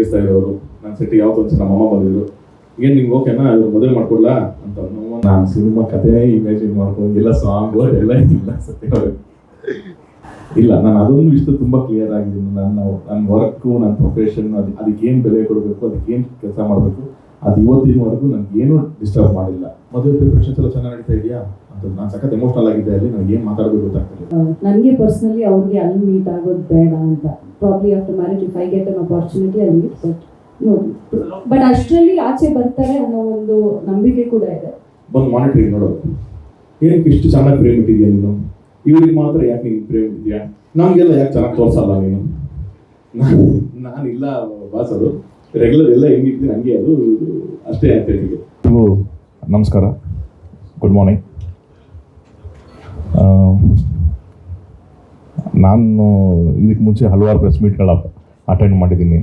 ರೇಗಿಸ್ತಾ ಇರೋರು ನನ್ನ ಸೆಟ್ಟಿಗೆ ಯಾವ್ದು ಒಂದ್ಸಲ ನಮ್ಮ ಅಮ್ಮ ಬಂದಿದ್ರು. ಏನು ನಿಮ್ಗೆ ಓಕೆನಾ ಇವ್ರು ಮದುವೆ ಮಾಡ್ಕೊಡ್ಲಾ? ಅಂತ ನಾನು ಸಿನಿಮಾ ಕಥೆನೇ ಇಮ್ಯಾಜಿನ್ ಮಾಡ್ಕೊಂಡು ಇಲ್ಲ ಸಾಂಗು ಎಲ್ಲ ಇಲ್ಲ ಸತ್ಯ ಇಲ್ಲ, ನಾನು ಅದೊಂದು ಇಷ್ಟು ತುಂಬ ಕ್ಲಿಯರ್ ಆಗಿದ್ದೀನಿ. ನನ್ನ ನನ್ನ ವರ್ಕು ನನ್ನ ಪ್ರೊಫೆಷನ್ ಅದು ಅದಕ್ಕೆ ಏನು ಬೆಲೆ ಕೊಡಬೇಕು ಅದಕ್ಕೆ ಏನು ಕೆಲಸ ಮಾಡಬೇಕು, ಅದು ಇವತ್ತಿನವರೆಗೂ ನನಗೇನು ಡಿಸ್ಟರ್ಬ್ ಮಾಡಿಲ್ಲ. ಮದುವೆ ಪ್ರಿಪರೇಷನ್ಸ್ ಎಲ್ಲ ಚೆನ್ನಾಗಿ ನಡೀತಾ ಇದೆಯಾ? ಅಂತ ನಾನು ಸಖತ್ ಎಮೋಷನಲ್ ಆಗಿದ್ದೆ ಅಲ್ಲಿ ನನಗೆ ಏನು ಮಾತಾಡೋದು ಗೊತ್ತಾಗ್ತಿಲ್ಲ ನನಗೆ ಪರ್ಸ್ನಲಿ ಅವ್ರಿಗೆ ಅಲ್ಲಿ ಮೀಟ್ ಆಗೋದು ಬೇಡ ಅಂತ. Probably after marriage if I get an opportunity ಅಲ್ಲಿ ಮೀಟ್ ಬಟ್ ಬಟ್ ಅಷ್ಟರಲ್ಲಿ ಆಚೆ ಬರ್ತಾರೆ ಅನ್ನೋ ಒಂದು ನಂಬಿಕೆ ಕೂಡ ಇದೆ. ಬಂದು ಮಾನಿಟರಿಂಗ್ ನೋಡೋದು. ಏನಕ್ಕೆ ಇಷ್ಟು ಚೆನ್ನಾಗಿ ಪ್ರೇಮ್ ಇಟ್ಟಿದ್ಯಾ ನೀನು? ಇವ್ರಿಗೆ ಮಾತ್ರ ಯಾಕೆ ನೀನು ಪ್ರೇಮ್ ಇಟ್ಟಿದ್ಯಾ? ನಮಗೆಲ್ಲ ಯಾಕೆ ಚೆನ್ನಾಗಿ ತೋರಿಸಲ್ಲ ನೀನು? ನಾನು ನಾನಿಲ್ಲ ಬಾಸ್ ಅದು. ರೆಗ್ಯುಲರ್ ಎಲ್ಲ ಹೆಂಗಿರ್ತೀನಿ ಹಂಗೆ ಅದು ಅಷ್ಟೇ ಅಂತ ಹೇಳಿ ಎಲ್ರಿಗೂ ನಮಸ್ಕಾರ. ಗುಡ್ ಮಾರ್ನಿಂಗ್ ನಾನು ಇದಕ್ಕೆ ಮುಂಚೆ ಹಲವಾರು ಪ್ರೆಸ್ ಮೀಟ್ಗಳ ಅಟೆಂಡ್ ಮಾಡಿದ್ದೀನಿ.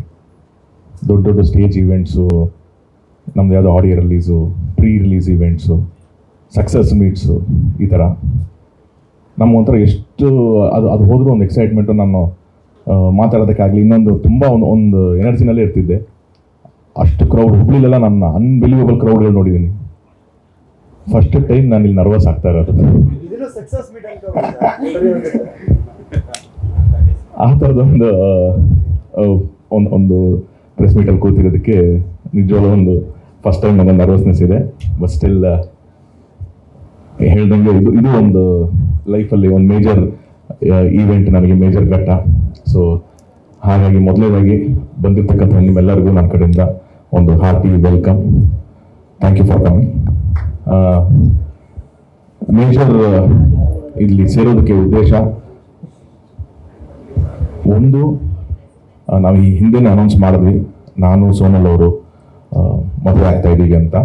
ದೊಡ್ಡ ದೊಡ್ಡ ಸ್ಟೇಜ್ ಈವೆಂಟ್ಸು ನಮ್ಮದು ಯಾವುದೋ audio release pre release events success meets ಈ ಥರ ನಮಗೊಂಥರ ಎಷ್ಟು, ಅದು ಅದು ಹೋದರೂ ಒಂದು ಎಕ್ಸೈಟ್ಮೆಂಟು ನಾನು ಮಾತಾಡೋದಕ್ಕಾಗಲಿ ಇನ್ನೊಂದು ತುಂಬ ಒಂದು ಒಂದು ಎನರ್ಜಿನಲ್ಲೇ ಇರ್ತಿದ್ದೆ. ಅಷ್ಟು ಕ್ರೌಡ್ ಹುಬ್ಳಿಲೆಲ್ಲ ನನ್ನ ಅನ್ಬಿಲೀವಬಲ್ ಕ್ರೌಡ್ಗಳು ನೋಡಿದ್ದೀನಿ ಫಸ್ಟ್ ಟೈಮ್ ನಾನು ಇಲ್ಲಿ ನರ್ವಸ್ ಆಗ್ತಾ ಇರೋದು. ಆ ಥರದ ಒಂದು ಒಂದು ಪ್ರೆಸ್ ಮೀಟಲ್ಲಿ ಕೂತಿರೋದಕ್ಕೆ ನಿಜವಾಗ್ಲೂ ಒಂದು ಫಸ್ಟ್ ಟೈಮ್ ನನಗೆ ನರ್ವಸ್ನೆಸ್ ಇದೆ. ಬಟ್ ಸ್ಟಿಲ್ ಹೇಳ್ದಂಗೆ ಇದು ಇದು ಒಂದು ಲೈಫಲ್ಲಿ ಒಂದು ಮೇಜರ್ ಈವೆಂಟ್ ನನಗೆ ಮೇಜರ್ ಘಟ್ಟ. ಸೊ ಹಾಗಾಗಿ ಮೊದಲನೇದಾಗಿ ಬಂದಿರ್ತಕ್ಕಂಥ ನಿಮ್ಮೆಲ್ಲರಿಗೂ ನನ್ನ ಕಡೆಯಿಂದ ಒಂದು hearty welcome thank you for coming major, ಇಲ್ಲಿ ಸೇರೋದಕ್ಕೆ ಉದ್ದೇಶ ಒಂದು ನಾವು ಈ ಹಿಂದೆನೇ ಅನೌನ್ಸ್ ಮಾಡಿದ್ವಿ. ನಾನು ಸೋನಲ್ ಅವರು ಮದುವೆ ಆಗ್ತಾ ಇದ್ದೀವಿ ಅಂತ.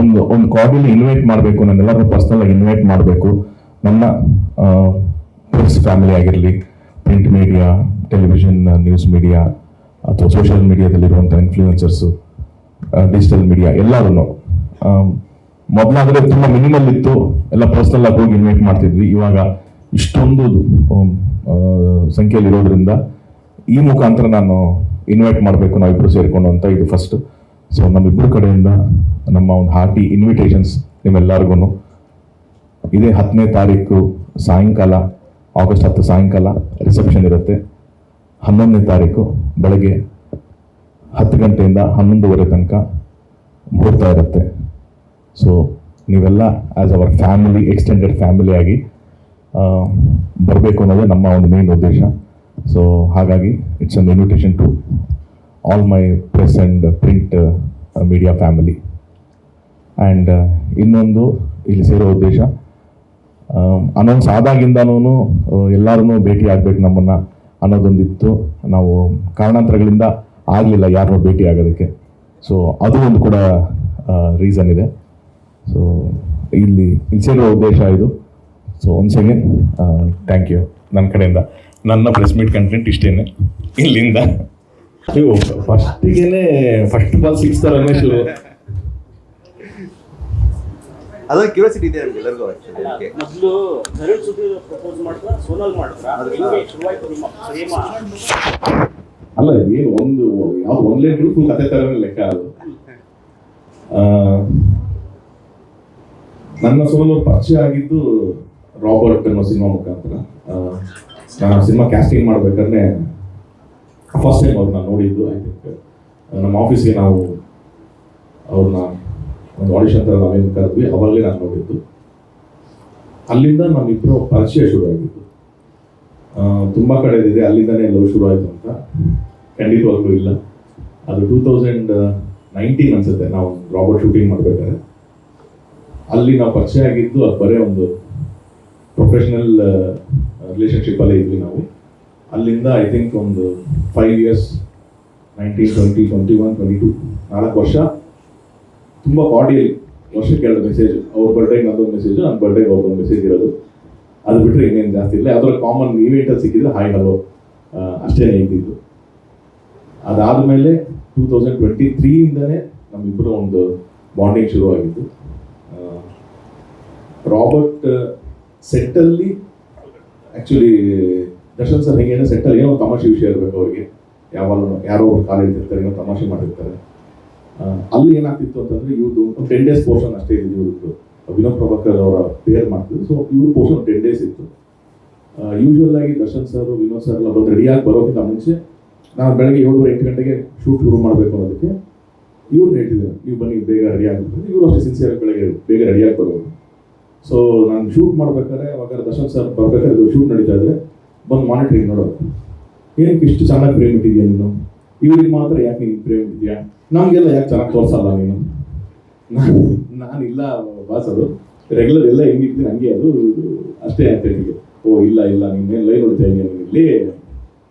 ಒಂದು ಒಂದು ಕಾರ್ಡಿಯಲ್ಲಿ ಇನ್ವೈಟ್ ಮಾಡಬೇಕು ನನ್ನೆಲ್ಲರೂ ಪರ್ಸ್ನಲ್ ಇನ್ವೈಟ್ ಮಾಡಬೇಕು. ನನ್ನ ಪ್ರೆಸ್ ಫ್ಯಾಮಿಲಿ ಆಗಿರಲಿ print media television news media ಅಥವಾ ಸೋಷಿಯಲ್ ಮೀಡಿಯಾದಲ್ಲಿರುವಂಥ ಇನ್ಫ್ಲೂಯೆನ್ಸರ್ಸು ಡಿಜಿಟಲ್ ಮೀಡಿಯಾ ಎಲ್ಲದನ್ನು ಮೊದಲಾದರೆ ತುಂಬ ಮಿನಿಮಲ್ ಇತ್ತು. ಎಲ್ಲ ಪರ್ಸ್ನಲ್ ಆಗಿ ಹೋಗಿ ಇನ್ವೈಟ್ ಮಾಡ್ತಿದ್ವಿ. ಇವಾಗ ಇಷ್ಟೊಂದು ಸಂಖ್ಯೆಯಲ್ಲಿ ಇರೋದ್ರಿಂದ ಈ ಮುಖಾಂತರ ನಾನು ಇನ್ವೈಟ್ ಮಾಡಬೇಕು ನಾವಿಬ್ಬರು ಸೇರಿಕೊಂಡು ಅಂತ ಇದು ಫಸ್ಟ್ ಸೊ ನಮ್ಮಿಬ್ಬರ ಕಡೆಯಿಂದ ನಮ್ಮ ಒಂದು ಹಾರ್ಟಿ ಇನ್ವಿಟೇಷನ್ಸ್ ನಿಮ್ಮೆಲ್ಲರಿಗೂ ಇದೇ ಹತ್ತನೇ ತಾರೀಕು ಸಾಯಂಕಾಲ ಆಗಸ್ಟ್ ಹತ್ತು ಸಾಯಂಕಾಲ ರಿಸೆಪ್ಷನ್ ಇರುತ್ತೆ. ಹನ್ನೊಂದನೇ ತಾರೀಕು ಬೆಳಗ್ಗೆ ಹತ್ತು ಗಂಟೆಯಿಂದ ಹನ್ನೊಂದುವರೆ ತನಕ ಮುಹೂರ್ತ ಇರುತ್ತೆ. ಸೊ ನೀವೆಲ್ಲ as our family extended family ಆಗಿ ಬರಬೇಕು ಅನ್ನೋದೇ ನಮ್ಮ ಒಂದು ಮೇನ್ ಉದ್ದೇಶ. ಸೊ ಹಾಗಾಗಿ it's an invitation to all my press and print media family and ಇನ್ನೊಂದು ಇಲ್ಲಿ ಸೇರೋ ಉದ್ದೇಶ ಅನೌನ್ಸ್ ಆದಾಗಿಂದನೂ ಎಲ್ಲರೂ ಭೇಟಿ ಆಗಬೇಕು ನಮ್ಮನ್ನು ಅನ್ನೋದೊಂದಿತ್ತು. ನಾವು ಕಾರಣಾಂತರಗಳಿಂದ ಆಗಲಿಲ್ಲ ಯಾರನ್ನೂ ಭೇಟಿ ಆಗೋದಕ್ಕೆ. ಸೊ ಅದು ಒಂದು ಕೂಡ ರೀಸನ್ ಇದೆ. ಸೊ ಇಲ್ಲಿ ಇಲ್ಲಿ ಸೇರೋ ಉದ್ದೇಶ ಇದು. So once again thank you ನನ್ನ ಕಡೆಯಿಂದ. ನನ್ನ ಪ್ರೆಸ್ ಮೀಟ್ ಕಂಟೆಂಟ್ ಇಷ್ಟೇನೆ. ಇಲ್ಲಿಂದ. ನೀವು ಫಸ್ಟಿಗೆ ಫಸ್ಟ್ ಬಾಲ್ ಸಿಕ್ಸ್ ರಮೇಶ್ ಅದೊಂದು ಕ್ಯೂರಿಯಾಸಿಟಿ ಇದೆ ನಮ್ಗೆ ಎಲ್ಲರಿಗೂ ಆಕ್ಚುಲಿ ಮೊದಲು ಧರಣ್ ಸುದ್ದಿ ಪ್ರಪೋಸ್ ಮಾಡಿದ್ರ ಸೋನಲ್ ಮಾಡಿದ್ರ ಹೆಂಗೆ ಶುರುವಾಯ್ತು ನಿಮ್ಮ ಪ್ರೇಮ? ಅಲ್ಲ, ಏನು ಒಂದು ಯಾವ್ದು ಒಂದ್ ಲೈನ್ ಫುಲ್ ಕತೆ ತರ ಲೆಕ್ಕ ಅದು. ನನ್ನ ಸೋಲು ಪರಿಚಯ ಆಗಿದ್ದು ರಾಬರ್ಟ್ ಅನ್ನೋ ಸಿನಿಮಾ ಮುಖಾಂತರ. ನಾನು ಸಿನಿಮಾ ಕ್ಯಾಸ್ಟಿಂಗ್ ಮಾಡ್ಬೇಕಾದ್ರೆ ಫಸ್ಟ್ ಟೈಮ್ ಅವ್ರನ್ನ ನೋಡಿದ್ದು ಐ ಥಿಂಕ್ ನಮ್ಮ ಆಫೀಸ್ಗೆ ನಾವು ಅವ್ರನ್ನ ಒಂದು ಆಡಿಷನ್ ಥರ ನಾವೇನು ಕರೆದ್ವಿ ಅವಾಗಲೇ ನಾನು ನೋಡಿದ್ದು. ಅಲ್ಲಿಂದ ನಮ್ಮಿಬ್ಬರು ಪರಿಚಯ ಶುರು ಆಗಿದ್ದು ತುಂಬ ತುಂಬಾ ಕಡೆ ಇದೆ ಅಲ್ಲಿಂದನೇ ಲವ್ ಶುರು ಆಯ್ತು ಅಂತ. ಖಂಡಿತವಾಗ್ಲೂ ಇಲ್ಲ. ಅದು ಟೂ ತೌಸಂಡ್ ನೈನ್ಟೀನ್ ಅನ್ಸುತ್ತೆ. ನಾವು ರಾಬರ್ಟ್ ಶೂಟಿಂಗ್ ಮಾಡ್ಬೇಕಾದ್ರೆ. ಅಲ್ಲಿ ನಾವು ಪರಿಚಯ ಆಗಿದ್ದು ಅದು ಬರೀ ಒಂದು ಪ್ರೊಫೆಷನಲ್ ರಿಲೇಷನ್ಶಿಪ್ ಅಲ್ಲೇ ಇದ್ವಿ ನಾವು. ಅಲ್ಲಿಂದ ಐ ಥಿಂಕ್ ಒಂದು five years nineteen twenty twenty one twenty two ನಾಲ್ಕು ವರ್ಷ. ತುಂಬ ಬಾಡಿಯಲ್ಲಿ ವರ್ಷಕ್ಕೆ ಎರಡು ಮೆಸೇಜ್ ಅವ್ರ ಬರ್ಡೇಗೆ ನಂದೊಂದು ಮೆಸೇಜ್ ನನ್ನ ಬರ್ಡೇಗೆ ಅವ್ರದ್ದೊಂದು ಮೆಸೇಜ್ ಇರೋದು. ಅದು ಬಿಟ್ಟರೆ ಇನ್ನೇನು ಜಾಸ್ತಿ ಇಲ್ಲ. ಅದರ ಕಾಮನ್ ಇವೆಂಟಲ್ಲಿ ಸಿಕ್ಕಿದ್ರೆ ಹಾಯ್ ಹಲೋ ಅಷ್ಟೇ ಇದ್ದಿದ್ದು. ಅದಾದಮೇಲೆ ಟೂ ತೌಸಂಡ್ ಟ್ವೆಂಟಿ ತ್ರೀಯಿಂದನೇ ನಮ್ಮಿಬ್ಬರ ಒಂದು ಬಾಂಡಿಂಗ್ ಶುರು ಆಗಿತ್ತು ರಾಬರ್ಟ್ ಸೆಟ್ಟಲ್ಲಿ ಆ್ಯಕ್ಚುಲಿ ದರ್ಶನ್ ಸರ್ ಹೆಂಗೆ ಸೆಟ್ಟಲ್ಲಿ ಏನೋ ತಮಾಷೆ ವಿಷಯ ಇರಬೇಕು ಅವ್ರಿಗೆ. ಯಾವಾಗ ಯಾರೋ ಅವ್ರು ಖಾಲಿ ಇರ್ತಾರೆ ಏನೋ ತಮಾಷೆ ಮಾಡಿರ್ತಾರೆ ಅಲ್ಲಿ ಏನಾಗ್ತಿತ್ತು ಅಂತಂದ್ರೆ ಇವ್ರದ್ದು ಟೆನ್ ಡೇಸ್ ಪೋರ್ಷನ್ ಅಷ್ಟೇ ಇದ್ದು ಇವ್ರದ್ದು ವಿನೋದ್ ಪ್ರಭಾಕರ್ ಅವರ ಪೇರ್ ಮಾಡ್ತಿದ್ರು. ಸೊ ಇವ್ರ ಪೋರ್ಷನ್ ಟೆನ್ ಡೇಸ್ ಇತ್ತು. ಯೂಶುವಲ್ ಆಗಿ ದರ್ಶನ್ ಸರ್ ವಿನೋದ್ ಸರ್ ಎಲ್ಲ ರೆಡಿಯಾಗಿ ಬರೋಕ್ಕಿಂತ ಮುಂಚೆ ನಾನು ಬೆಳಗ್ಗೆ ಏಳುವರೆ ಎಂಟು ಗಂಟೆಗೆ ಶೂಟ್ ಶುರು ಮಾಡಬೇಕು ಅನ್ನೋದಕ್ಕೆ ಇವ್ರು ಹೇಳ್ತಿದ್ದಾರೆ, ನೀವು ಬನ್ನಿ, ಬೇಗ ರೆಡಿ ಆಗಿ ಇವರು ಅಷ್ಟೇ ಸಿನ್ಸಿಯರ್ ಬೆಳಗ್ಗೆ ಬೇಗ ರೆಡಿಯಾಗಿ ಬರೋದು ಸೊ ನಾನು ಶೂಟ್ ಮಾಡ್ಬೇಕಾದ್ರೆ ಅವಾಗ ದರ್ಶನ್ ಸರ್ ಬರ್ಬೇಕಾದ್ರೆ ಶೂಟ್ ನಡೀತಾ ಇದ್ರೆ ಬಂದು ಮಾನಿಟ್ರಿಂಗ್ ನೋಡೋದು. ಏನಕ್ಕೆ ಇಷ್ಟು ಚೆನ್ನಾಗಿ ಫ್ರೇಮ್ ಇಟ್ಟಿದ್ಯಾ ನೀನು? ಇವ್ರಿಗೆ ಮಾತ್ರ ಯಾಕೆ ನೀನು ಫ್ರೇಮ್ ಇಟ್ಟಿದ್ಯಾ ನಮಗೆಲ್ಲ ಯಾಕೆ ಚೆನ್ನಾಗಿ ತೋರಿಸಲ್ಲ ನೀನು? ನಾನು ನಾನಿಲ್ಲ ಬಾಸರು ಅದು ರೆಗ್ಯುಲರ್ ಎಲ್ಲ ಹೆಂಗಿದ್ದೀನಿ ಹಂಗೆ ಅದು ಅಷ್ಟೇ ಅಂತ ಹೇಳಿ ಓ, ಇಲ್ಲ ಇಲ್ಲ ನಿನ್ನೇನು ಲೈವ್ ನೋಡ್ತಾ ಇದೀಯ? ನೀನು ಇಲ್ಲಿ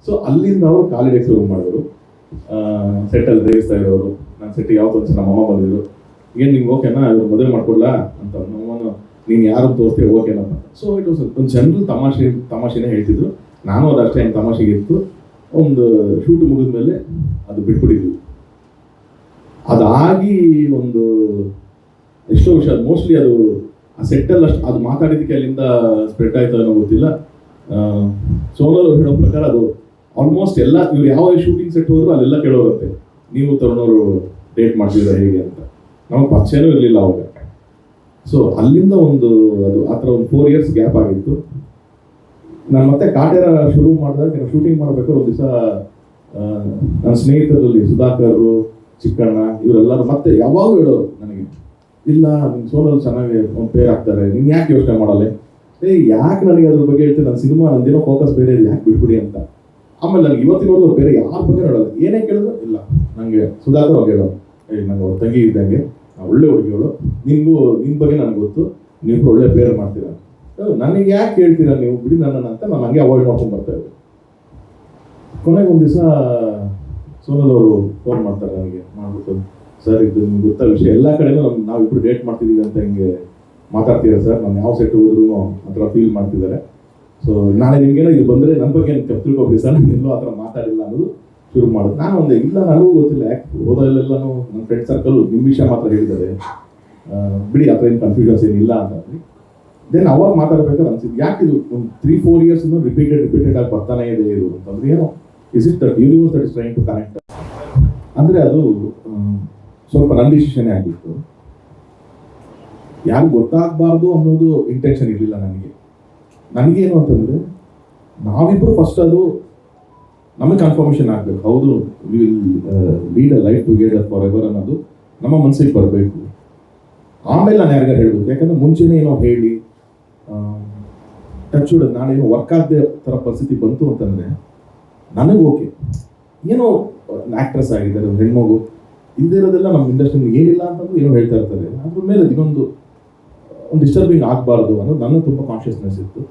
ಸೊ ಅಲ್ಲಿಂದ ಅವರು ಕಾಲಿಡಕ್ಕೆ ಶುರು ಮಾಡಿದ್ರು. ಸೆಟ್ಟಲ್ಲಿ ರೇಗಿಸ್ತಾ ಇರೋರು. ನನ್ನ ಸೆಟ್ಟಿಗೆ ಯಾವತ್ತೋ ಒಂದ್ಸಲ ನಮ್ಮ ಅಮ್ಮ ಬಂದಿದ್ರು. ಏನು ನಿಂಗೆ ಓಕೆನಾ ಇವ್ರು ಮದುವೆ ಮಾಡ್ಕೊಡ್ಲಾ? ಅಂತ ನಮ್ಮನ್ನು, ನೀನು ಯಾರು ತೋರಿಸ್ತೀವಿ ಓಕೆನಾ ಅಂತ ಸೊ ಇಟ್ ವಾಸ್ ಒಂದು ಜನರಲ್ ತಮಾಷೆ, ತಮಾಷೆನೇ ಹೇಳ್ತಿದ್ರು. ನಾನು ಅದು ಅಷ್ಟೇ ಏನು ತಮಾಷೆಗೆ ಇತ್ತು. ಒಂದು ಶೂಟ್ ಮುಗಿದ ಮೇಲೆ ಅದು ಬಿಟ್ಬಿಟ್ಟಿದ್ವಿ. ಅದಾಗಿ ಒಂದು ಎಷ್ಟೋ ವಿಷಯ ಮೋಸ್ಟ್ಲಿ ಅದು ಆ ಸೆಟ್ಟಲ್ಲಿ ಅಷ್ಟು, ಅದು ಮಾತಾಡಿದ್ದಕ್ಕೆ ಅಲ್ಲಿಂದ ಸ್ಪ್ರೆಡ್ ಆಯ್ತು ಅನ್ನೋ ಗೊತ್ತಿಲ್ಲ. ಅವ್ರು ಹೇಳೋ ಪ್ರಕಾರ ಅದು ಆಲ್ಮೋಸ್ಟ್ ಎಲ್ಲ, ಇವ್ರು ಯಾವ ಶೂಟಿಂಗ್ ಸೆಟ್ ಹೋದ್ರು ಅಲ್ಲೆಲ್ಲ ಕೇಳೋಗುತ್ತೆ. ನೀವು ತರೋರು ಡೇಟ್ ಮಾಡ್ತಿದ್ರ ಹೇಗೆ ಅಂತ. ನಮಗೆ ಪರಿಚಯನೂ ಇರಲಿಲ್ಲ ಅವಾಗ. ಸೊ ಅಲ್ಲಿಂದ ಒಂದು, ಅದು ಆ ಥರ ಒಂದು ಫೋರ್ ಇಯರ್ಸ್ ಗ್ಯಾಪ್ ಆಗಿತ್ತು. ನಾನು ಮತ್ತೆ ಕಾಟೇರ ಶುರು ಮಾಡಿದಾಗ ನಾನು ಶೂಟಿಂಗ್ ಮಾಡಬೇಕಾದ್ರೆ ಒಂದು ದಿವಸ ನನ್ನ ಸ್ನೇಹಿತರಲ್ಲಿ ಸುಧಾಕರ್ ಚಿಕ್ಕಣ್ಣ, ಇವರೆಲ್ಲರೂ ಮತ್ತೆ ಯಾವಾಗೂ ಹೇಳೋರು ನನಗೆ, ಇಲ್ಲ ನಿಮ್ಮ ಸೋಲಲ್ಲಿ ಚೆನ್ನಾಗಿ ಒಂದು ಪೇರ್ ಆಗ್ತಾರೆ ನೀನು ಯಾಕೆ ಯೋಚನೆ ಮಾಡಲ್ಲ? ಏ ಯಾಕೆ ನನಗೆ ಅದ್ರ ಬಗ್ಗೆ ಹೇಳ್ತೀನಿ ನನ್ನ ಸಿನಿಮಾ ನಂದೇನೋ ಫೋಕಸ್ ಬೇರೆ ಯಾಕೆ ಬಿಟ್ಬಿಡಿ ಅಂತ. ಆಮೇಲೆ ನನಗೆ ಇವತ್ತಿನವರೆಗೂ ಬೇರೆ ಯಾರ ಬಗ್ಗೆ ಹೇಳೋದು? ಏನೇ ಕೇಳಿದ್ರು ಇಲ್ಲ. ನನಗೆ ಸುಧಾಕರ್ ಅವ್ರು ಹೇಳೋದು ಏ ನಂಗೆ ಅವ್ರ ತಂಗಿ ಇದ್ದಂಗೆ ಒಳ್ಳೆ ಹುಡುಗಿಗಳು ನಿಮಗೂ ನಿಮ್ಮ ಬಗ್ಗೆ ನನಗೆ ಗೊತ್ತು, ನೀವು ಒಳ್ಳೆ ಪೇರ್ ಮಾಡ್ತೀರಾ? ನನಗೆ ಯಾಕೆ ಹೇಳ್ತೀರಾ ನೀವು? ಬಿಡಿ ನನ್ನ ಅಂತ ನಾನು ಹಂಗೆ ಅವಾಯ್ಡ್ ಮಾಡ್ಕೊಂಡು ಬರ್ತಾ ಇದ್ದೆ ಕೊನೆಗೆ ಒಂದು ದಿವಸ ಸೋನಲ್ ಅವರು ಫೋನ್ ಮಾಡ್ತಾರೆ ನನಗೆ, ಮಾಡ್ಬಿಟ್ಟು, ಸರ್, ಇದು ನಿಮ್ಗೆ ಗೊತ್ತಾ ವಿಷಯ? ಎಲ್ಲ ಕಡೆನೂ ನಾವು ನಾವಿಬ್ರು ಡೇಟ್ ಮಾಡ್ತಿದ್ದೀವಿ ಅಂತ ಹಿಂಗೆ ಮಾತಾಡ್ತೀರಾ ಸರ್. ನಾನು ಯಾವ ಸೆಟ್ ಹೋದ್ರು ಆ ಥರ ಫೀಲ್ ಮಾಡ್ತಿದ್ದಾರೆ ಸೊ ನಾಳೆ ನಿಮ್ಗೇನೋ ಇದು ಬಂದರೆ ನನ್ನ ಬಗ್ಗೆ ತಪ್ಪು ತಿಳ್ಕೊಬೇಕು ಸರ್. ನಾನು ಆ ಥರ ಮಾತಾಡಿಲ್ಲ ಅನ್ನೋದು ಶುರು ಮಾಡೋದು. ನಾನು ಒಂದು ಇಲ್ಲ, ನನಗೂ ಗೊತ್ತಿಲ್ಲ. ಯಾಕೆ ಹೋದಲ್ಲೆಲ್ಲನೂ ನನ್ನ ಫ್ರೆಂಡ್ ಸರ್ಕಲ್ ನಿಮ್ಮ ವಿಷಯ ಮಾತ್ರ ಹೇಳಿದ್ದಾರೆ. ಬಿಡಿ, ಆ ಥರ ಏನು ಕನ್ಫ್ಯೂಷನ್ಸ್ ಏನಿಲ್ಲ ಅಂತಂದ್ರಿ ದೆನ್ ಅವಾಗ ಮಾತಾಡ್ಬೇಕಾದ್ರೆ ಅನ್ಸಿದ್ದು ಯಾಕೆ ಇದು ಒಂದು ತ್ರೀ ಫೋರ್ ಇಯರ್ಸ್ ಇಂದ ರಿಪೀಟೆಡ್ ರಿಪೀಟೆಡ್ ಆಗಿ ಬರ್ತಾನೆ ಇದೆ ಇದು ಅಂತಂದ್ರೆ ಏನೋ is it that universe that is trying to connect ಅಂದರೆ ಅದು ಸ್ವಲ್ಪ ನನ್ನ ಡಿಸಿಷನ್ ಆಗಿತ್ತು. ಯಾರು ಗೊತ್ತಾಗಬಾರ್ದು ಅನ್ನೋದು ಇಂಟೆನ್ಷನ್ ಇರಲಿಲ್ಲ ನನಗೆ. ನನಗೇನು ಅಂತಂದರೆ ನಾವಿಬ್ಬರು ಫಸ್ಟ್ ಅದು ನಮಗೆ ಕನ್ಫರ್ಮೇಷನ್ ಆಗಬೇಕು. ಹೌದು will lead a life together forever ಅನ್ನೋದು ನಮ್ಮ ಮನಸ್ಸಿಗೆ ಬರಬೇಕು. ಆಮೇಲೆ ನಾನು ಯಾರಿಗಾರು ಹೇಳ್ಬೇಕು, ಯಾಕಂದ್ರೆ ಮುಂಚೆನೇ ಏನೋ ಹೇಳಿ ಟಚ್ ಹುಡ್ ನಾನೇನೋ ವರ್ಕ್ ಆಗದೆ ಥರ ಪರಿಸ್ಥಿತಿ ಬಂತು ಅಂತಂದರೆ, ನನಗೆ ಓಕೆ ಏನೋ ಆಕ್ಟ್ರೆಸ್ ಆಗಿದ್ದಾರೆ ಹೆಣ್ಮಗು, ಇಲ್ದಿರೋದೆಲ್ಲ ನಮ್ಮ ಇಂಡಸ್ಟ್ರಿ ಏನಿಲ್ಲ ಅಂತಂದ್ರೆ ಏನೋ ಹೇಳ್ತಾ ಇರ್ತಾರೆ. ಅದ್ರ ಮೇಲೆ ಇನ್ನೊಂದು ಡಿಸ್ಟರ್ಬಿಂಗ್ ಆಗಬಾರ್ದು ಅನ್ನೋದು ನನ್ನ ತುಂಬ ಕಾನ್ಷಿಯಸ್ನೆಸ್ ಇತ್ತು.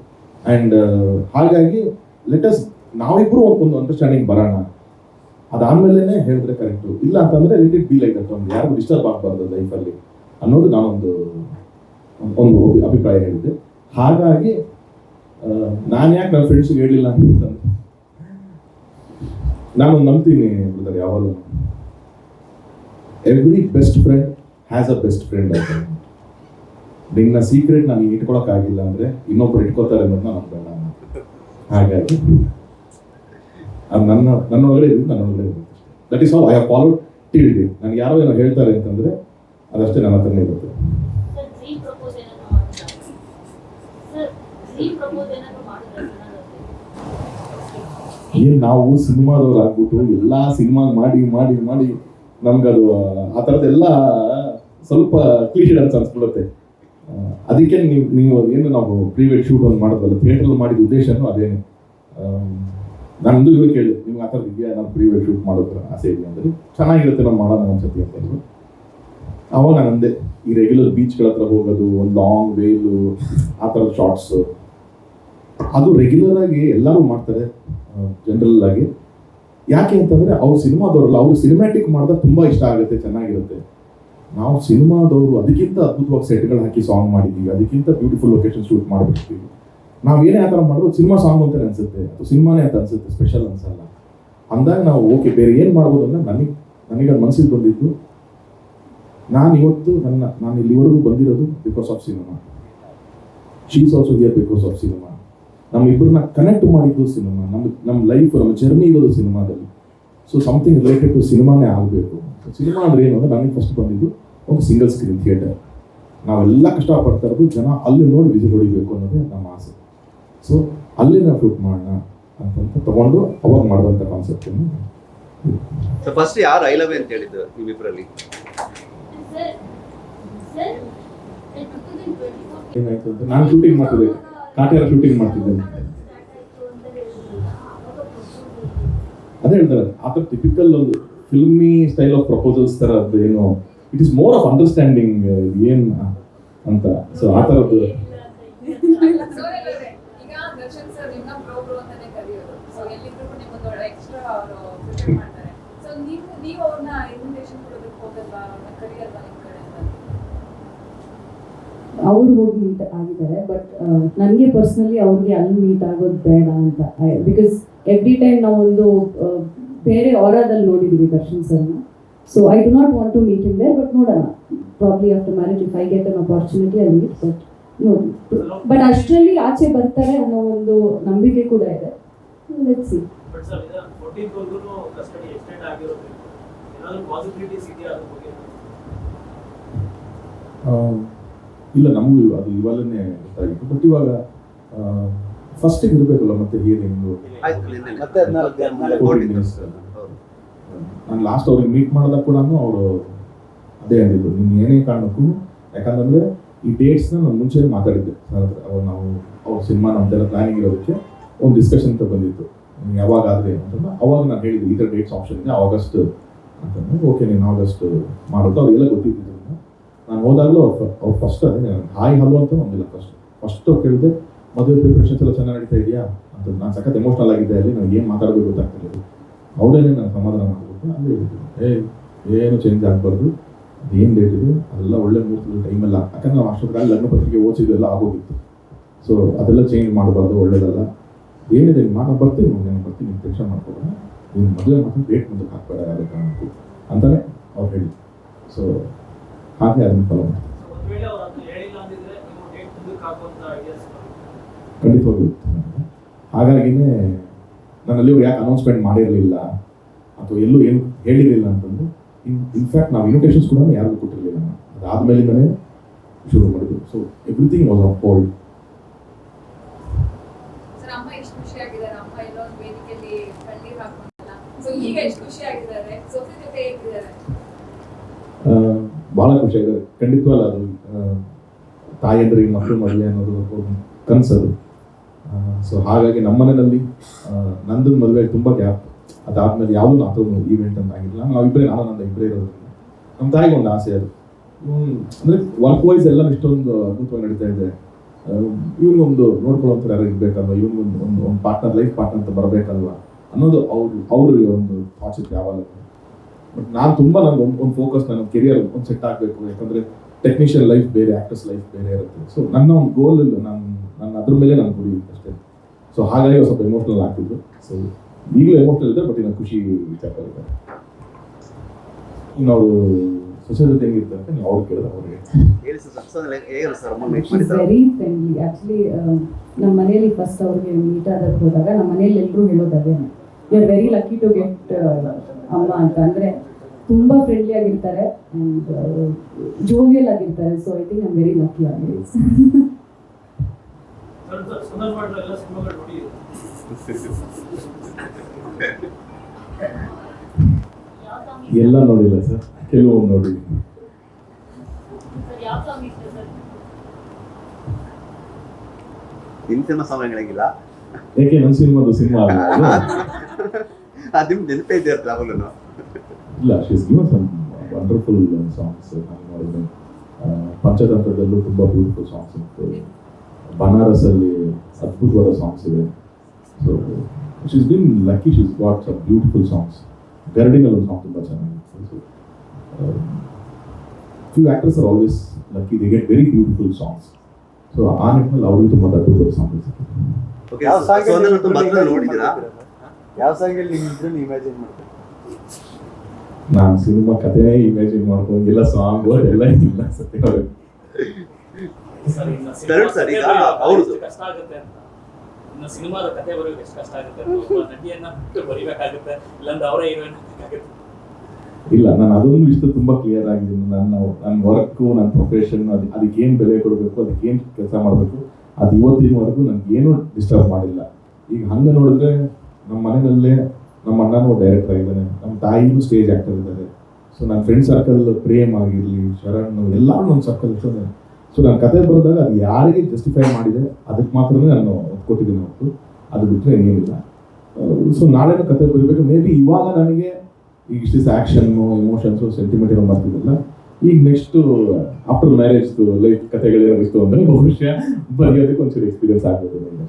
ಆ್ಯಂಡ್ ಹಾಗಾಗಿ ಲೆಟಸ್ ನಾವಿಬ್ಬರು ಒಂದು ಅಂಡರ್ಸ್ಟ್ಯಾಂಡಿಂಗ್ ಬರೋಣ. ಅದಾದ್ಮೇಲೆ ಹೇಳಿದ್ರೆ ಕರೆಕ್ಟು ಇಲ್ಲ ಅಂತಂದ್ರೆ it it be like that ಒಂದು ಯಾರಿಗೂ ಡಿಸ್ಟರ್ಬ್ ಆಗಬಾರ್ದು ಲೈಫಲ್ಲಿ ಅನ್ನೋದು ನಾನೊಂದು, ಒಂದು ಅಭಿಪ್ರಾಯ ಹೇಳಿದ್ದೆ. ಹಾಗಾಗಿ ನಾನು ಯಾಕೆ ನನ್ನ ಫ್ರೆಂಡ್ಸ್ಗೆ ಹೇಳಿಲ್ಲ ಅಂತಂದ್ರೆ ನಾನು ನಂಬ್ತೀನಿ ಯಾವಾಗಲೂ. Every best friend has a best friend ಅಂತ ನಿನ್ನ ಸೀಕ್ರೆಟ್ ನಾನು ಇಟ್ಕೊಳಕ್ಕಾಗಿಲ್ಲ ಅಂದ್ರೆ ಇನ್ನೊಬ್ರು ಇಟ್ಕೋತಾರೆ ಅನ್ನೋದನ್ನ ನಾನು ಬೇಡ ಹಾಗಾಗಿ ಅದು ನನ್ನ ನನ್ನ ಒಳಗಡೆ ನನ್ನ ಒಳಗಡೆ ಇರುತ್ತೆ. That is all I have follow till day ನನಗೆ ಯಾರೋ ಏನೋ ಹೇಳ್ತಾರೆ ಅಂತಂದ್ರೆ ಅದಷ್ಟೇ ನನ್ನ ಹತ್ರನೇ ಇರುತ್ತೆ. ಏನು ನಾವು ಸಿನಿಮಾದವ್ರು ಆಗ್ಬಿಟ್ಟು ಎಲ್ಲಾ ಸಿನಿಮಾ ಮಾಡಿ ಮಾಡಿ ಮಾಡಿ ನಮ್ಗದು ಆ ಥರದ್ದೆಲ್ಲ ಸ್ವಲ್ಪ ಕ್ಲೀಶೆಡ್ ಅಂತ ಅನ್ಸ್ಬಿಡುತ್ತೆ. ಅದಕ್ಕೆ ನೀವು ನೀವು ಏನು ನಾವು ಪ್ರೀವೇಟ್ ಶೂಟ್ ಒಂದು ಮಾಡೋದಲ್ಲ ಥಿಯೇಟ್ರಲ್ಲಿ ಮಾಡಿದ ಉದ್ದೇಶನೂ ಅದೇನು? ನಂದು ಇವ್ರು ಕೇಳಿದ್ರು ನಿಮ್ಗೆ ಆ ಥರ ಇದೆಯಾ? ನಾವು ಪ್ರೀವೇಟ್ ಶೂಟ್ ಮಾಡೋದ್ರ ಆಸೆ ಇದೆ ಅಂದರೆ ಚೆನ್ನಾಗಿರುತ್ತೆ ನಾವು ಮಾಡೋಣ ಅನ್ಸುತ್ತೆ ಅಂತ ಹೇಳಿದ್ರು. ಅವಾಗ ನಾನು ಅಂದೆ, ಈ ರೆಗ್ಯುಲರ್ ಬೀಚ್ಗಳ ಹತ್ರ ಹೋಗೋದು, ಒಂದು ಲಾಂಗ್ ವೇಲು ಆ ಥರದ ಶಾರ್ಟ್ಸು ಅದು ರೆಗ್ಯುಲರ್ ಆಗಿ ಎಲ್ಲರೂ ಮಾಡ್ತಾರೆ ಜನರಲ್ ಆಗಿ. ಯಾಕೆ ಅಂತಂದರೆ, ಅವ್ರು ಸಿನಿಮಾದವ್ರಲ್ಲ ಅವ್ರು ಸಿನಿಮ್ಯಾಟಿಕ್ ಮಾಡಿದಾಗ ತುಂಬ ಇಷ್ಟ ಆಗುತ್ತೆ, ಚೆನ್ನಾಗಿರುತ್ತೆ. ನಾವು ಸಿನಿಮಾದವರು ಅದಕ್ಕಿಂತ ಅದ್ಭುತವಾಗಿ ಸೆಟ್ಗಳು ಹಾಕಿ ಸಾಂಗ್ ಮಾಡಿದ್ದೀವಿ, ಅದಕ್ಕಿಂತ ಬ್ಯೂಟಿಫುಲ್ ಲೊಕೇಶನ್ ಶೂಟ್ ಮಾಡಿಬಿಡ್ತೀವಿ ನಾವು ಏನೇ ಆ ಥರ ಮಾಡಿದ್ರು ಸಿನಿಮಾ ಸಾಂಗ್ ಅಂತ ಅನ್ಸುತ್ತೆ. ಅಥವಾ ಸಿನಿಮಾನೇ ಅಂತ ಅನ್ಸುತ್ತೆ ಸ್ಪೆಷಲ್ ಅನ್ಸಲ್ಲ. ಅಂದಾಗ ನಾವು ಓಕೆ ಬೇರೆ ಏನು ಮಾಡ್ಬೋದು ಅಂದ್ರೆ ನನಗೆ ನನಗೆ ಅದು ಮನಸ್ಸಿಗೆ ಬಂದಿದ್ದು, ನಾನು ಇವತ್ತು ನನ್ನ, ನಾನು ಇಲ್ಲಿವರೆಗೂ ಬಂದಿರೋದು because of cinema she's also here because of cinema ನಮ್ಮ ಇಬ್ಬರನ್ನ ಕನೆಕ್ಟ್ ಮಾಡಿದ್ದು ಸಿನಿಮಾ ನಮ್ಮ ನಮ್ಮ ಲೈಫ್ ನಮ್ಮ ಜರ್ನಿ ಇರೋದು ಸಿನಿಮಾದಲ್ಲಿ ಸೊ ಸಮಥಿಂಗ್ ರಿಲೇಟೆಡ್ ಟು ಸಿನಿಮಾನೇ ಆಗಬೇಕು. ಸಿನಿಮಾ ಅಂದ್ರೆ ಏನು ಅಂದ್ರೆ ನನಗೆ ಫಸ್ಟ್ ಬಂದಿದ್ದು ಒಂದು ಸಿಂಗಲ್ ಸ್ಕ್ರೀನ್ ಥಿಯೇಟರ್ ನಾವೆಲ್ಲ ಕಷ್ಟಪಡ್ತಾ ಇರೋದು ಜನ ಅಲ್ಲಿ ನೋಡಿ ವಿಜಿಟ್ ಹೊಡಿಬೇಕು ಅನ್ನೋದೇ ನಮ್ಮ ಆಸೆ. ಸೊ ಅಲ್ಲಿ ನಾವು ಶೂಟ್ ಮಾಡೋಣ ಅಂತಂತ ತಗೊಂಡು ಅವಾಗ ಮಾಡಿದಂಥ ಕಾನ್ಸೆಪ್ಟ್ ಸೊ ಫಸ್ಟ್ ಯಾರು ಐ ಲವ್ ಅಂತ ಹೇಳಿದ್ದು ನಿಮ್ಮಿಬ್ಬರಲ್ಲಿ ಏನಾಯ್ತು ಅಂತ ನಾನು ಶೂಟಿಂಗ್ ಮಾಡ್ತಿದ್ದೆ. ಕಾಟೇರ ಶೂಟಿಂಗ್ ಮಾಡ್ತಿದ್ದೆ ಅದೇ ಹೇಳ್ತಾರೆ ಆ ಥರ ಟಿಪಿಕಲ್ ಒಂದು ಫಿಲ್ಮಿ ಸ್ಟೈಲ್ ಆಫ್ ಪ್ರಪೋಸಲ್ಸ್ ಥರ ಅದು it is more of understanding ಏನು ಅಂತ. ಸೊ ಆ ಥರದ್ದು ಅವರು ಹೋಗಿ ಮೀಟ್ ಆಗಿದ್ದಾರೆ ಬಟ್ ನನಗೆ ಪರ್ಸ್ನಲಿ ಅವ್ರಿಗೆ ಅಲ್ಲಿ ಮೀಟ್ ಆಗೋದು ಬೇಡ ಅಂತ. ಬಿಕಾಸ್ ಎವ್ರಿ ಟೈಮ್ ನಾವೊಂದು ಬೇರೆ ಆರಾದಲ್ಲಿ ನೋಡಿದ್ದೀವಿ ದರ್ಶನ್ ಸರ್ನ. So I do not want to meet in there but ನೋಡೋಣ. Probably after marriage if I get an opportunity I meet but ನೋಡಿ ಬಟ್ ಅಷ್ಟರಲ್ಲಿ ಆಚೆ ಬರ್ತಾರೆ ಅನ್ನೋ ಒಂದು ನಂಬಿಕೆ ಕೂಡ ಇದೆ. ಲೆಟ್ಸ್ ಸಿ ಬಟ್ ಸರ್ ಇದು ಫೋರ್ಟೀನ್ ವರ್ಗು ಕಸ್ಟಡಿ ಎಕ್ಸ್ಟೆಂಡ್ ಆಗಿರೋದ್ರಿಂದ ಏನಾದರೂ ಪಾಸಿಬಿಲಿಟೀಸ್ ಇದೆಯಾ ಅದ್ರ ಬಗ್ಗೆ? ಆ, ಇಲ್ಲ ನಮಗೂ ಅದು ಇವಾಗಲೇ ಗೊತ್ತಾಗಿತ್ತು. ಬಟ್ ಇವಾಗ ಫಸ್ಟಿಗೆ ಇರಬೇಕಲ್ಲ ಮತ್ತೆ ಹಿಯರಿಂಗು ನಾನು ಲಾಸ್ಟ್ ಅವ್ರಿಗೆ ಮೀಟ್ ಮಾಡಿದಾಗ ಕೂಡ ಅವರು ಅದೇ ಅಂದಿದ್ದು ನೀನು ಏನೇ ಕಾರಣಕ್ಕೂ ಯಾಕಂದ್ರೆ ಈ ಡೇಟ್ಸ್ನ ನಾನು ಮುಂಚೆ ಮಾತಾಡಿದ್ದೆ. ಸರ್ ಹತ್ರ ಅವಾಗ ನಾವು ಅವ್ರ ಸಿನಿಮಾ ನಮ್ದೆಲ್ಲ ಪ್ಲಾನಿಂಗ್ ಇರೋದಕ್ಕೆ ಒಂದು ಡಿಸ್ಕಷನ್ ಅಂತ ಬಂದಿತ್ತು. ನೀನು ಯಾವಾಗ ಆದರೆ ಅಂತಂದ್ರೆ ಅವಾಗ ನಾನು ಹೇಳಿದ್ದೆ ಈ ಥರ ಡೇಟ್ಸ್ ಆಪ್ಷನ್ ಇದೆ ಆಗಸ್ಟ್ ಅಂತಂದ್ರೆ ಓಕೆ ನೀನು ಆಗಸ್ಟ್ ಮಾಡೋದು. ಅವ್ರಿಗೆಲ್ಲ ಗೊತ್ತಿದ್ದರಿಂದ ನಾನು ಹೋದಾಗಲೂ ಅವ್ರು ಫಸ್ಟ್ ಅದೇ ಹಾಯ್ ಹಲೋ ಅಂತ ಒಂದಿಲ್ಲ ಫಸ್ಟ್ ಫಸ್ಟ್ ಕೇಳಿದೆ ಮದುವೆ ಪ್ರಿಪ್ರೇಷನ್ಸ್ ಎಲ್ಲ ಚೆನ್ನಾಗಿ ನಡೀತಾ ಇದೆಯಾ? ಅಂತ ನಾನು ಸಖತ್ ಎಮೋಷನಲ್ ಆಗಿದ್ದೆ ಅಲ್ಲಿ, ನನಗೆ ಏನು ಮಾತಾಡಬೇಕು ಗೊತ್ತಾಗ್ತಿಲ್ಲ ಅವರೇನೆ ನಾನು ಸಮಾಧಾನ ಮಾಡಬೇಕು ಅಲ್ಲಿ ಏ, ಏನು ಚೇಂಜ್ ಆಗಬಾರ್ದು? ಏನು ಡೇಟ್ ಇದೆ? ಅದೆಲ್ಲ ಒಳ್ಳೆ ಮುಹೂರ್ತದ ಟೈಮೆಲ್ಲ ಯಾಕಂದ್ರೆ ನಾವು ಅಷ್ಟೊತ್ತಿಗೆ ಲಗ್ನ ಪತ್ರಿಕೆ ಓದಿಸಿದ್ದು ಎಲ್ಲ ಆಗೋಗಿತ್ತು. ಸೊ ಅದೆಲ್ಲ ಚೇಂಜ್ ಮಾಡಬಾರ್ದು, ಒಳ್ಳೇದಲ್ಲ. ಏನಿದೆ ಮಾತಾ ಬರ್ತೀನಿ, ನಾನು ಬರ್ತೀನಿ, ನೀನು ಟೆನ್ಷನ್ ಮಾಡ್ಕೋಬೇಡ. ನೀನು ಮದುವೆ ಮಾತ್ರ ಡೇಟ್ ಮುಂದಕ್ಕೆ ಹಾಕ್ಬೇಡ, ಯಾವುದೇ ಕಾರಣಕ್ಕೂ ಅಂತಾನೆ ಅವ್ರು ಹೇಳಿ ಸೊ ಹಾಗೆ ಅದನ್ನು ಫಾಲೋ ಮಾಡ್ತೀನಿ. ನನಗೆ. ಹಾಗಾಗಿನೇ ನಾನು ಅಲ್ಲಿ ಯಾಕೆ ಅನೌನ್ಸ್ಮೆಂಟ್ ಮಾಡಿರಲಿಲ್ಲ ಅಥವಾ ಎಲ್ಲೂ ಏನು ಹೇಳಿರಲಿಲ್ಲ ಅಂತಂದು ಇನ್ ಇನ್ಫ್ಯಾಕ್ಟ್ ನಾವು ಇನ್ವಿಟೇಷನ್ಸ್ ಕೂಡ ಯಾರಿಗೂ ಕೊಟ್ಟಿರಲಿಲ್ಲ. ಅದಾದ್ಮೇಲಿಂದನೇ ಶುರು ಮಾಡಿದ್ರು so everything was of hold ಭಾಳ ಖುಷಿಯಾಗಿದೆ ಖಂಡಿತವಲ್ಲ ಅದು ಆ, ತಾಯಂದ್ರಿಗೆ ಮಕ್ಕಳು ಮದುವೆ ಅನ್ನೋದು ಕನಸದು. ಸೊ ಹಾಗಾಗಿ ನಮ್ಮ ಮನೆಯಲ್ಲಿ ನಂದು ಮದುವೆ ತುಂಬ ಗ್ಯಾಪ್ ಅದಾದ್ಮೇಲೆ ಯಾವುದೂ ಥರ ಈವೆಂಟ್ ಅಂತ ಆಗಿಲ್ಲ. ನಾವು ಇಬ್ಬರೇ ನಾನು ನನ್ನ ಇಬ್ಬರೇ ಇರೋದ್ರಿಂದ. ನಮ್ಮ ತಾಯಿಗೆ ಒಂದು ಆಸೆ ಅದು. ಅಂದರೆ ವರ್ಕ್ ವೈಸ್ ಎಲ್ಲ ಇಷ್ಟೊಂದು ಅದ್ಭುತವಾಗಿ ನಡೀತಾ ಇದೆ. ಇವನಿಗೊಂದು ನೋಡ್ಕೊಳ್ಳೋ ಯಾರು ಇರಬೇಕಲ್ವ? ಇವನಿಗೊಂದು ಒಂದು ಒಂದು ಪಾರ್ಟ್ನರ್ ಲೈಫ್ ಪಾರ್ಟ್ನರ್ ಅಂತ ಬರಬೇಕಲ್ವ? ಅನ್ನೋದು ಅವ್ರು ಅವ್ರಿಗೆ ಒಂದು ಥಾಟ್ಸ್ ಯಾವಾಗ ಬಟ್ ನಾನು ತುಂಬ ನನಗೆ ಒಂದು ಒಂದು ಫೋಕಸ್ ನನ್ನ ಕೆರಿಯರ್ ಒಂದು ಸೆಟ್ ಆಗಬೇಕು. ಯಾಕಂದ್ರೆ ಟೆಕ್ನಿಷಿಯನ್ ಲೈಫ್ ಬೇರೆ ಆಕ್ಟರ್ಸ್ ಲೈಫ್ ಬೇರೆ ಇರುತ್ತೆ. ಸೊ ನನ್ನ ಒಂದು ಗೋಲ್ ಇಲ್ಲ ನಾನು ನನ್ನ ಅದ್ರ ಮೇಲೆ ನಾನು ಗುರಿ ಇತ್ತು ಅಷ್ಟೇ. ಸೊ ಹಾಗಾಗಿ ಸ್ವಲ್ಪ ಎಮೋಷನಲ್ ಆಗ್ತಿದ್ರು. ಸೊ ಈಗಲೂ ಎಮೋಷನಲ್ ಇದೆ ಬಟ್ ಇನ್ನು ಖುಷಿ ವಿಚಾರ ಇದೆ ಇನ್ನು ಅವರು ಸೊಸೆ ಜೊತೆ ಹೆಂಗಿರ್ತಾರೆ ಅಂತ ನೀವು ಅವ್ರು ಕೇಳಿದ್ರೆ ಅವ್ರಿಗೆ ವೆರಿ ಫ್ರೆಂಡ್ಲಿ ಆ್ಯಕ್ಚುಲಿ ನಮ್ಮ ಮನೆಯಲ್ಲಿ ಫಸ್ಟ್ ಅವ್ರಿಗೆ ಮೀಟ್ ಆದಕ್ಕೆ ಹೋದಾಗ ನಮ್ಮ ಮನೆಯಲ್ಲಿ ಎಲ್ಲರೂ ಹೇಳೋದು ಅದೇನೆ you are very lucky to get ಅಮ್ಮ ಅಂತ. ಅಂದರೆ ತುಂಬ ಫ್ರೆಂಡ್ಲಿ ಆಗಿರ್ತಾರೆ ಆ್ಯಂಡ್ ಜೋವಿಯಲ್ ಆಗಿರ್ತಾರೆ. So I think am very lucky ಆಗಿ ಎಲ್ಲ ಸಿನಿಮಾಗಳು ನೋಡಿ ಎಲ್ಲ ನೋಡಿಲ್ಲ ಸರ್. ಕೆಲವೊಂದು ನೋಡಿದ್ದೀನಿ. ಸರ್ ಸಮಯಗಳಿಗಿಲ್ಲ ಯಾಕೆ ನನ್ನ ಸಿನಿಮಾದು ಸಿನಿಮಾ ಅಲ್ಲ ಅದು? ಅದು ನಿಮ್ ನೆನಪೇ ಇದೆ ಇರುತ್ತೆ ಯಾವಾಗಲೂ ಇಲ್ಲ she's given some wonderful songs ನಾನು ಪಂಚತಂತ್ರದಲ್ಲೂ ತುಂಬ ಬ್ಯೂಟಿಫುಲ್ ಸಾಂಗ್ಸ್ ಇತ್ತು ಬನಾರಸಲ್ಲಿ ಅದ್ಭುತವಾದ ಸಾಂಗ್ಸ್ ಇದೆ. So she's been lucky she's got some beautiful songs ಗರಡಿನಲ್ಲಿ song ತುಂಬ ಚೆನ್ನಾಗಿತ್ತು. So few actors are always lucky the get very beautiful songs so ಆ ನಿಟ್ಟಿನಲ್ಲಿ ಅವ್ರಿಗೆ ತುಂಬ ಅದ್ಭುತವಾದ ಸಾಂಗ್ಸ್ ಯಾವ ಸಾಂಗ್ ನೋಡಿದ್ದೀರಾ? ಯಾವ ಸಾಂಗಲ್ಲಿ ನೀವು ಇದ್ರೂ ಇಮ್ಯಾಜಿನ್ ಮಾಡ್ತೀರಾ? ನಾನು ಸಿನಿಮಾ ಕಥೆನೇ ಇಮ್ಯಾಜಿನ್ ಮಾಡ್ಕೊಂಡು ಸಾಂಗ್ ಸಾಂಗು ಎಲ್ಲ ಇಲ್ಲ ಸತ್ಯ ಸರ್ ಈಗ ಅವ್ರದ್ದು. ಕಷ್ಟ ಆಗುತ್ತೆ ಅಂತ. ಇನ್ನು ಸಿನಿಮಾದ ಕತೆ ಬರೋಕೆ ಎಷ್ಟು ಕಷ್ಟ ಆಗುತ್ತೆ ಒಬ್ಬ ನಟಿಯನ್ನ ಬಿಟ್ಟು ಬರಿಬೇಕಾಗುತ್ತೆ. ಇಲ್ಲಾಂದ್ರೆ ಅವರೇ ಹೀರೋಯಿನ್ ಆಗಬೇಕಾಗುತ್ತೆ. ಇಲ್ಲ ನಾನು ಅದೊಂದು ಇಷ್ಟ ತುಂಬ ಕ್ಲಿಯರ್ ಆಗಿದ್ದೀನಿ ನನ್ನ ನನ್ನ ವರ್ಕು ನನ್ನ ಪ್ರೊಫೆಷನ್ ಅದು ಅದಕ್ಕೆ ಏನು ಬೆಲೆ ಕೊಡಬೇಕು ಅದಕ್ಕೆ ಏನು ಕೆಲಸ ಮಾಡಬೇಕು ಅದು ಇವತ್ತಿನವರೆಗೂ ನನಗೇನು ಡಿಸ್ಟರ್ಬ್ ಮಾಡಿಲ್ಲ. ಈಗ ಹಂಗೆ ನೋಡಿದ್ರೆ ನಮ್ಮ ಮನೆಯಲ್ಲೇ ನಮ್ಮ ಅಣ್ಣನೂ ಡೈರೆಕ್ಟರ್ ಆಗಿದ್ದಾನೆ. ನಮ್ಮ ತಾಯಿನೂ ಸ್ಟೇಜ್ ಆ್ಯಕ್ಟರ್ ಇದ್ದಾರೆ. ಸೊ ನನ್ನ ಫ್ರೆಂಡ್ ಸರ್ಕಲ್ ಪ್ರೇಮ್ ಆಗಿರಲಿ, ಶರಣ್ ಎಲ್ಲ ನನ್ನ ಸರ್ಕಲ್ ಇರ್ತದೆ ಸೊ ನಾನು ಕತೆ ಬರೆದಾಗ ಅದು ಯಾರಿಗೆ ಜಸ್ಟಿಫೈ ಮಾಡಿದೆ ಅದಕ್ಕೆ ಮಾತ್ರನೇ ನಾನು ಕೊಟ್ಟಿದ್ದೀನಿ ಹೊರತು. ಅದು ಬಿಟ್ಟರೆ ಏನಿಲ್ಲ ಸೊ ನಾಳೆನೂ ಕತೆ ಬರೀಬೇಕು. ಮೇ ಬಿ ಇವಾಗ ನನಗೆ ಈಗ ಇಷ್ಟಿಸ್ ಆ್ಯಕ್ಷನ್ನು ಇಮೋಷನ್ಸು ಸೆಂಟಿಮೆಂಟ್ ಏನೋ ಬರ್ತಿದ್ದಿಲ್ಲ ಈಗ ನೆಕ್ಸ್ಟು ಆಫ್ಟರ್ ಮ್ಯಾರೇಜ್ದು ಲೈಫ್ ಕಥೆಗಳೇನಾಗಿತ್ತು ಅಂದರೆ ಬಹುಶಃ ಬರೆಯೋದಕ್ಕೆ ಒಂಚೂರು ಎಕ್ಸ್ಪೀರಿಯನ್ಸ್ ಆಗ್ಬೋದು ನನಗೆ.